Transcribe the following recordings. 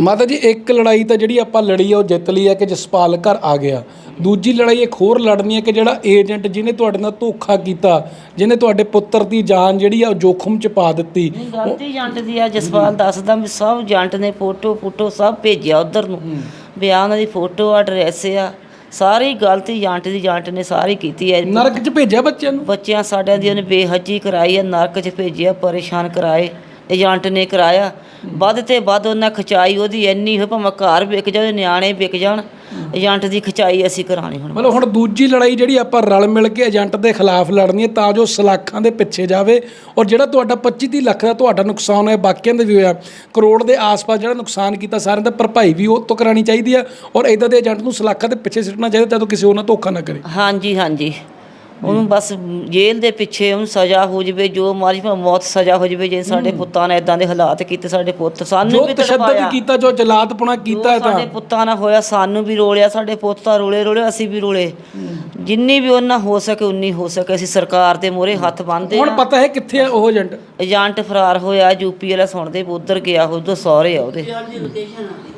ਮਾਤਾ ਜੀ ਇੱਕ ਲੜਾਈ ਤਾਂ ਜਿਹੜੀ ਆਪਾਂ ਲੜੀ ਆ ਉਹ ਜਿੱਤ ਲਈ ਹੈ ਕਿ ਜਸਪਾਲ ਘਰ ਆ ਗਿਆ। ਦੂਜੀ ਲੜਾਈ ਇੱਕ ਹੋਰ ਲੜਨੀ ਹੈ ਕਿ ਜਿਹੜਾ ਏਜੰਟ ਜਿਹਨੇ ਤੁਹਾਡੇ ਨਾਲ ਧੋਖਾ ਕੀਤਾ ਜਿਹਨੇ ਤੁਹਾਡੇ ਪੁੱਤਰ ਦੀ ਜਾਨ ਜਿਹੜੀ ਆ ਉਹ ਜੋਖਮ 'ਚ ਪਾ ਦਿੱਤੀ। ਨਹੀਂ ਗਲਤੀ ਏਜੰਟ ਦੀ ਆ ਜਸਪਾਲ ਦੱਸਦਾ ਵੀ ਸਭ ਏਜੰਟ ਨੇ ਫੋਟੋ ਫੋਟੋ ਸਭ ਭੇਜਿਆ ਉਧਰ ਨੂੰ। ਵਿਆਹ ਉਹਨਾਂ ਦੀ ਫੋਟੋ ਆ ਐਡਰੈਸ ਆ। ਸਾਰੀ ਗਲਤੀ ਏਜੰਟ ਦੀ ਏਜੰਟ ਨੇ ਸਾਰੀ ਕੀਤੀ ਹੈ ਨਰਕ 'ਚ ਭੇਜਿਆ ਬੱਚਿਆਂ ਨੂੰ? ਬੱਚਿਆਂ ਸਾਡਿਆਂ ਦੀ ਉਹਨੇ ਬੇਹੱਜੀ ਕਰਾਈ ਹੈ ਨਰਕ 'ਚ ਭੇਜਿਆ ਪਰੇਸ਼ਾਨ ਕਰਾਏ। ਏਜੰਟ ਨੇ ਕਰਾਇਆ। ਵੱਧ ਤੇ ਵੱਧ ਉਹਨਾਂ ਖਚਾਈ ਉਹਦੀ ਇੰਨੀ ਹੋ ਭਾਵੇਂ ਘਰ ਵਿਕ ਜਾਵੇ ਨਿਆਣੇ ਵਿਕ ਜਾਣ ਏਜੰਟ ਦੀ ਖਚਾਈ ਅਸੀਂ ਕਰਾਣੀ ਹੁਣ। ਮਤਲਬ ਹੁਣ ਦੂਜੀ ਲੜਾਈ ਜਿਹੜੀ ਆਪਾਂ ਰਲ ਮਿਲ ਕੇ ਏਜੰਟ ਦੇ ਖਿਲਾਫ ਲੜਨੀ ਹੈ ਤਾਂ ਜੋ ਸਲਾਖਾਂ ਦੇ ਪਿੱਛੇ ਜਾਵੇ ਔਰ ਜਿਹੜਾ ਤੁਹਾਡਾ 25 30 ਲੱਖ ਦਾ ਤੁਹਾਡਾ ਨੁਕਸਾਨ ਹੋਇਆ ਬਾਕੀਆਂ ਦਾ ਵੀ ਹੋਇਆ ਕਰੋੜ ਦੇ ਆਸ-ਪਾਸ ਜਿਹੜਾ ਨੁਕਸਾਨ ਕੀਤਾ ਸਾਰਿਆਂ ਦਾ ਭਰਪਾਈ ਵੀ ਉਹ ਤੋਂ ਕਰਾਣੀ ਚਾਹੀਦੀ ਆ ਔਰ ਇਦਾਂ ਦੇ ਏਜੰਟ ਨੂੰ ਸਲਾਖਾਂ ਦੇ ਪਿੱਛੇ ਸਿੱਟਣਾ ਚਾਹੀਦਾ ਤਾਂ ਕਿਸੇ ਹੋਰ ਨਾਲ ਧੋਖਾ ਨਾ ਕਰੇ। ਹਾਂਜੀ ਹਾਂਜੀ। ਉਹਨੂੰ ਬਸ ਜੇਲ੍ਹ ਦੇ ਪਿੱਛੇ ਉਹਨੂੰ ਸਜ਼ਾ ਹੋ ਜਵੇ ਜੋ ਮਾਰੀ ਭਾਵੇਂ ਮੌਤ ਸਜ਼ਾ ਹੋ ਜਵੇ ਜੇ ਸਾਡੇ ਪੁੱਤਾਂ ਨੇ ਇਦਾਂ ਦੇ ਹਾਲਾਤ ਕੀਤੇ ਸਾਡੇ ਪੁੱਤ ਸਾਨੂੰ ਜੋ ਵੀ ਤਸ਼ੱਦਦ ਤੜਪਾਇਆ ਕੀਤਾ ਜੋ ਜਲਾਦਪੁਣਾ ਕੀਤਾ ਤਾਂ। ਸਾਡੇ ਪੁੱਤਾਂ ਨਾਲ ਹੋਇਆ ਸਾਨੂੰ ਵੀ ਰੋਲਿਆ ਸਾਡੇ ਪੁੱਤ ਤਾਂ ਰੋਲੇ ਰੋਲੇ ਅਸੀਂ ਵੀ ਰੋਲੇ। ਜਿੰਨੀ ਵੀ ਉਹਨਾਂ ਹੋ ਸਕੇ ਉਨੀ ਹੋ ਸਕੇ। ਅਸੀਂ ਸਰਕਾਰ ਦੇ ਮੋਹਰੇ ਹੱਥ ਬੰਨ੍ਹਦੇ ਹੁਣ ਪਤਾ ਹੈ ਕਿੱਥੇ ਆ ਉਹ ਏਜੰਟ? ਏਜੰਟ ਫਰਾਰ ਹੋਇਆ ਯੂਪੀ ਵਾਲਾ ਸੁਣਦੇ ਵੀ ਉਧਰ ਗਿਆ ਉਧਰ ਸਹੁਰੇ ਆ ਉਹਦੇ।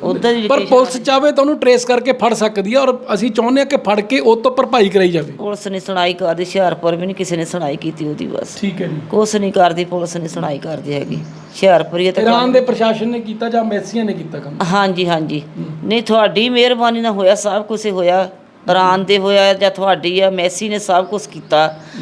ਉਧਰ ਦੀ ਪਰ ਪੁਲਿਸ ਚਾਵੇ ਤਾਂ ਉਹਨੂੰ ਟਰੇਸ ਕਰਕੇ ਫੜ ਸਕਦੀ ਹੈ ਔਰ ਅਸੀਂ ਚਾਹੁੰਦੇ ਹਾਂ ਕਿ ਫੜ ਕੇ ਉਹ ਤੋਂ ਭਰਪਾਈ ਕਰਾਈ ਜਾਵੇ। ਪੁਲਿਸ ਨੇ ਸੁਣਾਈ ਕਰਦੀ ਹੁਸ਼ਿਆਰਪੁਰ ਵੀ ਨਹੀਂ ਕਿਸੇ ਨੇ ਸੁਣਾਈ ਕੀਤੀ ਉਹਦੀ ਬਸ। ਠੀਕ ਹੈ ਜੀ। ਕੁਛ ਨਹੀਂ ਕਰਦੀ ਪੁਲਿਸ ਨੇ ਸੁਣਾਈ ਕਰਦੀ ਹੈਗੀ। ਹੁਸ਼ਿਆਰਪੁਰ ਤਾਂ ਇਰਾਨ ਦੇ ਪ੍ਰਸ਼ਾਸਨ ਨੇ ਕੀਤਾ ਜਾਂ ਮੈਸੀਆਂ ਨੇ ਕੀਤਾ ਕੰਮ? ਹਾਂਜੀ ਹਾਂਜੀ। ਨਹੀਂ ਤੁਹਾਡੀ ਮਿਹਰਬਾਨੀ ਨਾਲ ਹੋਇਆ ਸਭ ਕੁਝ ਹੋਇਆ। ਇਰਾਨ ਦੇ ਹੋਇਆ ਜਾਂ ਤੁਹਾਡੀ ਆ ਮੈਸੀ ਨੇ ਸਭ ਕੁਝ ਕੀਤਾ।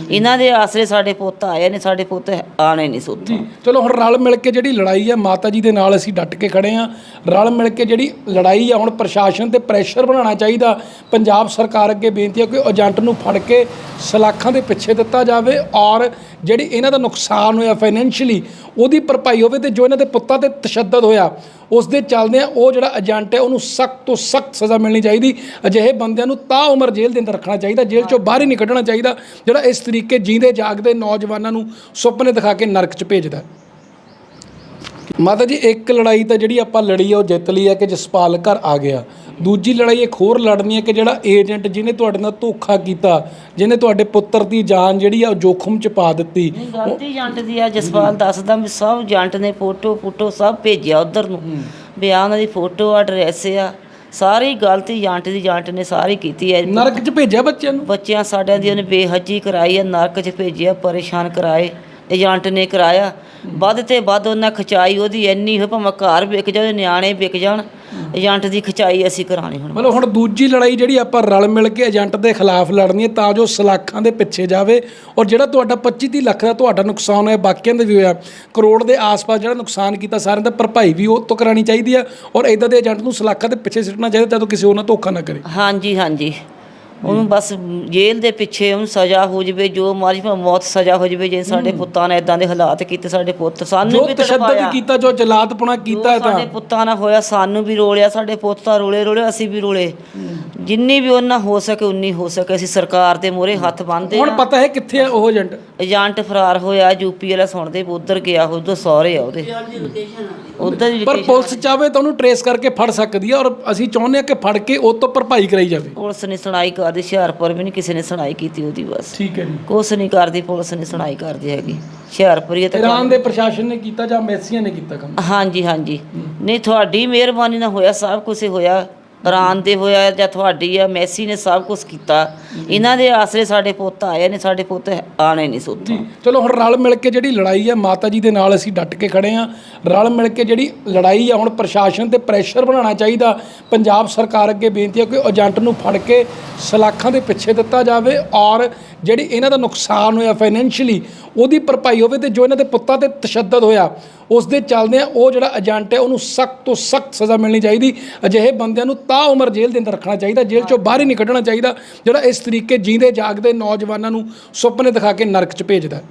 ਇਹਨਾਂ ਦੇ ਆਸਰੇ ਸਾਡੇ ਪੁੱਤ ਆਏ ਨੇ, ਸਾਡੇ ਪੁੱਤ ਆਣੇ ਨਹੀਂ ਸੁੱਤ ਚਲੋ, ਹੁਣ ਰਲ ਮਿਲ ਕੇ ਜਿਹੜੀ ਲੜਾਈ ਆ, ਮਾਤਾ ਜੀ ਦੇ ਨਾਲ ਅਸੀਂ ਡਟ ਕੇ ਖੜੇ ਆ। ਰਲ ਮਿਲ ਕੇ ਜਿਹੜੀ ਲੜਾਈ ਆ, ਹੁਣ ਪ੍ਰਸ਼ਾਸਨ ਤੇ ਪ੍ਰੈਸ਼ਰ ਬਣਾਉਣਾ ਚਾਹੀਦਾ। ਪੰਜਾਬ ਸਰਕਾਰ ਅੱਗੇ ਬੇਨਤੀ ਹੈ ਕਿ ਏਜੰਟ ਨੂੰ ਫੜ ਕੇ ਸਲਾਖਾਂ ਦੇ ਪਿੱਛੇ ਦਿੱਤਾ ਜਾਵੇ ਔਰ ਜਿਹੜੀ ਇਹਨਾਂ ਦਾ ਨੁਕਸਾਨ ਹੋਇਆ ਫਾਈਨੈਂਸ਼ੀਅਲੀ ਉਹਦੀ ਭਰਪਾਈ ਹੋਵੇ ਤੇ ਜੋ ਇਹਨਾਂ ਦੇ ਪੁੱਤਾਂ ਤੇ ਤਸ਼ੱਦਦ ਹੋਇਆ ਉਸ ਦੇ ਚੱਲਦੇ ਆ ਉਹ ਜਿਹੜਾ ਏਜੰਟ ਹੈ, ਉਹਨੂੰ ਸਖਤ ਤੋਂ ਸਖਤ ਸਜ਼ਾ ਮਿਲਣੀ ਚਾਹੀਦੀ। ਅਜਿਹੇ ਬੰਦਿਆਂ ਨੂੰ ਤਾਂ ਉਮਰ ਜੇਲ੍ਹ ਦੇ ਅੰਦਰ ਰੱਖਣਾ ਚਾਹੀਦਾ, ਜੇਲ੍ਹ ਚੋਂ ਬਾਹਰ ਹੀ ਨਹੀਂ ਕੱਢਣਾ ਚਾਹੀਦਾ, ਜਿਹੜਾ ਇਸ ਤਰੀਕੇ ਜੀਂਦੇ ਜਾਗਦੇ ਨੌਜਵਾਨਾਂ ਨੂੰ ਸੁਪਨੇ ਦਿਖਾ ਕੇ ਨਰਕ 'ਚ ਭੇਜਦਾ। ਮਾਤਾ ਜੀ, ਇੱਕ ਲੜਾਈ ਤਾਂ ਜਿਹੜੀ ਆਪਾਂ ਲੜੀ ਆ, ਉਹ ਜਿੱਤ ਲਈ ਹੈ ਕਿ ਜਸਪਾਲ ਘਰ ਆ ਗਿਆ। ਦੂਜੀ ਲੜਾਈ ਇੱਕ ਹੋਰ ਲੜਨੀ ਹੈ ਕਿ ਜਿਹੜਾ ਏਜੰਟ ਜਿਹਨੇ ਤੁਹਾਡੇ ਨਾਲ ਧੋਖਾ ਕੀਤਾ ਜਿਹਨੇ ਤੁਹਾਡੇ ਪੁੱਤਰ ਦੀ ਜਾਨ ਜਿਹੜੀ ਆ ਉਹ ਜੋਖਮ 'ਚ ਪਾ ਦਿੱਤੀ। ਨਹੀਂ ਗਲਤੀ ਏਜੰਟ ਦੀ ਆ ਜਸਪਾਲ ਦੱਸਦਾ ਵੀ ਸਭ ਏਜੰਟ ਨੇ ਫੋਟੋ ਫੋਟੋ ਸਭ ਭੇਜਿਆ ਉਧਰ ਨੂੰ। ਉਹਨਾਂ ਦੀ ਫੋਟੋ ਆ ਐਡਰੈਸ ਆ ਸਾਰੀ ਗਲਤੀ ਏਜੰਟ ਦੀ ਏਜੰਟ ਨੇ ਸਾਰੀ ਕੀਤੀ ਹੈ ਨਰਕ 'ਚ ਭੇਜਿਆ ਬੱਚਿਆਂ ਨੂੰ? ਬੱਚਿਆਂ ਸਾਡਿਆਂ ਦੀ ਉਹਨੇ ਬੇਹੱਜੀ ਕਰਾਈ ਹੈ ਨਰਕ 'ਚ ਭੇਜਿਆ ਪਰੇਸ਼ਾਨ ਕਰਾਏ। ਏਜੰਟ ਨੇ ਕਰਾਇਆ। ਵੱਧ ਤੇ ਵੱਧ ਉਹਨਾਂ ਖਚਾਈ ਉਹਦੀ ਇੰਨੀ ਹੋ ਭਾਵੇਂ ਘਰ ਵਿਕ ਜਾਵੇ ਨਿਆਣੇ ਵਿਕ ਜਾਣ ਏਜੰਟ ਦੀ ਖਚਾਈ ਅਸੀਂ ਕਰਾਣੀ ਹੁਣ। ਮਤਲਬ ਹੁਣ ਦੂਜੀ ਲੜਾਈ ਜਿਹੜੀ ਆਪਾਂ ਰਲ ਮਿਲ ਕੇ ਏਜੰਟ ਦੇ ਖਿਲਾਫ ਲੜਨੀ ਹੈ ਤਾਂ ਜੋ ਸਲਾਖਾਂ ਦੇ ਪਿੱਛੇ ਜਾਵੇ ਔਰ ਜਿਹੜਾ ਤੁਹਾਡਾ 25 30 ਲੱਖ ਦਾ ਤੁਹਾਡਾ ਨੁਕਸਾਨ ਹੋਇਆ ਬਾਕੀਆਂ ਦਾ ਵੀ ਹੋਇਆ ਕਰੋੜ ਦੇ ਆਸ-ਪਾਸ ਜਿਹੜਾ ਨੁਕਸਾਨ ਕੀਤਾ ਸਾਰਿਆਂ ਦਾ ਭਰਪਾਈ ਵੀ ਉਹ ਤੋਂ ਕਰਾਣੀ ਚਾਹੀਦੀ ਆ ਔਰ ਇਦਾਂ ਦੇ ਏਜੰਟ ਨੂੰ ਸਲਾਖਾਂ ਦੇ ਪਿੱਛੇ ਸਿੱਟਣਾ ਚਾਹੀਦਾ ਤਾਂ ਕਿਸੇ ਹੋਰ ਨਾਲ ਧੋਖਾ ਨਾ ਕਰੇ। ਹਾਂਜੀ ਹਾਂਜੀ। ਉਹਨੂੰ ਬਸ ਜੇਲ੍ਹ ਦੇ ਪਿੱਛੇ ਉਹਨੂੰ ਸਜ਼ਾ ਹੋ ਜਵੇ ਜੋ ਮਾਰੀ ਭਾਵੇਂ ਮੌਤ ਸਜ਼ਾ ਹੋ ਜਵੇ ਜੇ ਸਾਡੇ ਪੁੱਤਾਂ ਨੇ ਇਦਾਂ ਦੇ ਹਾਲਾਤ ਕੀਤੇ ਸਾਡੇ ਪੁੱਤ ਸਾਨੂੰ ਜੋ ਵੀ ਤਸ਼ੱਦਦ ਤੜਪਾਇਆ ਕੀਤਾ ਜੋ ਜਲਾਦਪੁਣਾ ਕੀਤਾ ਹੈ ਤਾਂ। ਸਾਡੇ ਪੁੱਤਾਂ ਨਾਲ ਹੋਇਆ ਸਾਨੂੰ ਵੀ ਰੋਲਿਆ ਸਾਡੇ ਪੁੱਤ ਤਾਂ ਰੋਲੇ ਰੋਲੇ ਅਸੀਂ ਵੀ ਰੋਲੇ। ਜਿੰਨੀ ਵੀ ਉਹਨਾਂ ਹੋ ਸਕੇ ਉਨੀ ਹੋ ਸਕੇ। ਅਸੀਂ ਸਰਕਾਰ ਦੇ ਮੋਹਰੇ ਹੱਥ ਬੰਨ੍ਹਦੇ ਹੁਣ ਪਤਾ ਹੈ ਕਿੱਥੇ ਆ ਉਹ ਏਜੰਟ? ਏਜੰਟ ਫਰਾਰ ਹੋਇਆ ਯੂਪੀ ਵਾਲਾ ਸੁਣਦੇ ਵੀ ਉਧਰ ਗਿਆ ਉਧਰ ਸਹੁਰੇ ਆ ਉਹਦੇ। ਉਧਰ ਦੀ ਪਰ ਪੁਲਿਸ ਚਾਵੇ ਤਾਂ ਉਹਨੂੰ ਟਰੇਸ ਕਰਕੇ ਫੜ ਸਕਦੀ ਹੈ ਔਰ ਅਸੀਂ ਚਾਹੁੰਦੇ ਹਾਂ ਕਿ ਫੜ ਕੇ ਉਹ ਤੋਂ ਭਰਪਾਈ ਕਰਾਈ ਜਾਵੇ। ਪੁਲਿਸ ਨੇ ਸੁਣਾਈ ਕਰਦੀ ਹੁਸ਼ਿਆਰਪੁਰ ਵੀ ਨਹੀਂ ਕਿਸੇ ਨੇ ਸੁਣਾਈ ਕੀਤੀ ਉਹਦੀ ਬਸ। ਠੀਕ ਹੈ ਜੀ। ਕੁਛ ਨਹੀਂ ਕਰਦੀ ਪੁਲਿਸ ਨੇ ਸੁਣਾਈ ਕਰਦੀ ਹੈਗੀ। ਹੁਸ਼ਿਆਰਪੁਰ ਤਾਂ ਇਰਾਨ ਦੇ ਪ੍ਰਸ਼ਾਸਨ ਨੇ ਕੀਤਾ ਜਾਂ ਮੈਸੀਆਂ ਨੇ ਕੀਤਾ ਕੰਮ? ਹਾਂਜੀ ਹਾਂਜੀ। ਨਹੀਂ ਤੁਹਾਡੀ ਮਿਹਰਬਾਨੀ ਨਾਲ ਹੋਇਆ ਸਭ ਕੁਝ ਹੋਇਆ। ਇਰਾਨ ਦੇ ਹੋਇਆ ਜਾਂ ਤੁਹਾਡੀ ਆ ਮੈਸੀ ਨੇ ਸਭ ਕੁਝ ਕੀਤਾ। ਇਹਨਾਂ ਦੇ ਆਸਰੇ ਸਾਡੇ ਪੁੱਤ ਆਏ ਨੇ, ਸਾਡੇ ਪੁੱਤ ਆਣੇ ਨਹੀਂ ਸੁੱਤ ਚਲੋ, ਹੁਣ ਰਲ ਮਿਲ ਕੇ ਜਿਹੜੀ ਲੜਾਈ ਹੈ ਮਾਤਾ ਜੀ ਦੇ ਨਾਲ ਅਸੀਂ ਡਟ ਕੇ ਖੜੇ ਆ। ਰਲ ਮਿਲ ਕੇ ਜਿਹੜੀ ਲੜਾਈ ਆ, ਹੁਣ ਪ੍ਰਸ਼ਾਸਨ ਤੇ ਪ੍ਰੈਸ਼ਰ ਬਣਾਉਣਾ ਚਾਹੀਦਾ। ਪੰਜਾਬ ਸਰਕਾਰ ਅੱਗੇ ਬੇਨਤੀ ਹੈ ਕਿ ਏਜੰਟ ਨੂੰ ਫੜ ਕੇ ਸਲਾਖਾਂ ਦੇ ਪਿੱਛੇ ਦਿੱਤਾ ਜਾਵੇ ਔਰ ਜਿਹੜੀ ਇਹਨਾਂ ਦਾ ਨੁਕਸਾਨ ਹੋਇਆ ਫਾਈਨੈਂਸ਼ੀਅਲੀ ਉਹਦੀ ਭਰਪਾਈ ਹੋਵੇ ਤੇ ਜੋ ਇਹਨਾਂ ਦੇ ਪੁੱਤਾਂ ਤੇ ਤਸ਼ੱਦਦ ਹੋਇਆ ਉਸ ਦੇ ਚੱਲਦੇ ਆ ਉਹ ਜਿਹੜਾ ਏਜੰਟ ਹੈ, ਉਹਨੂੰ ਸਖਤ ਤੋਂ ਸਖਤ ਸਜ਼ਾ ਮਿਲਣੀ ਚਾਹੀਦੀ। ਅਜਿਹੇ ਬੰਦਿਆਂ ਨੂੰ ਤਾਂ ਉਮਰ ਜੇਲ੍ਹ ਦੇ ਅੰਦਰ ਰੱਖਣਾ ਚਾਹੀਦਾ, ਜੇਲ੍ਹ ਚੋਂ ਬਾਹਰ ਹੀ ਨਹੀਂ ਕੱਢਣਾ ਚਾਹੀਦਾ, ਜਿਹੜਾ ਇਸ ਤਰੀਕੇ ਜੀਂਦੇ ਜਾਗਦੇ ਨੌਜਵਾਨਾਂ ਨੂੰ ਸੁਪਨੇ ਦਿਖਾ ਕੇ ਨਰਕ 'ਚ ਭੇਜਦਾ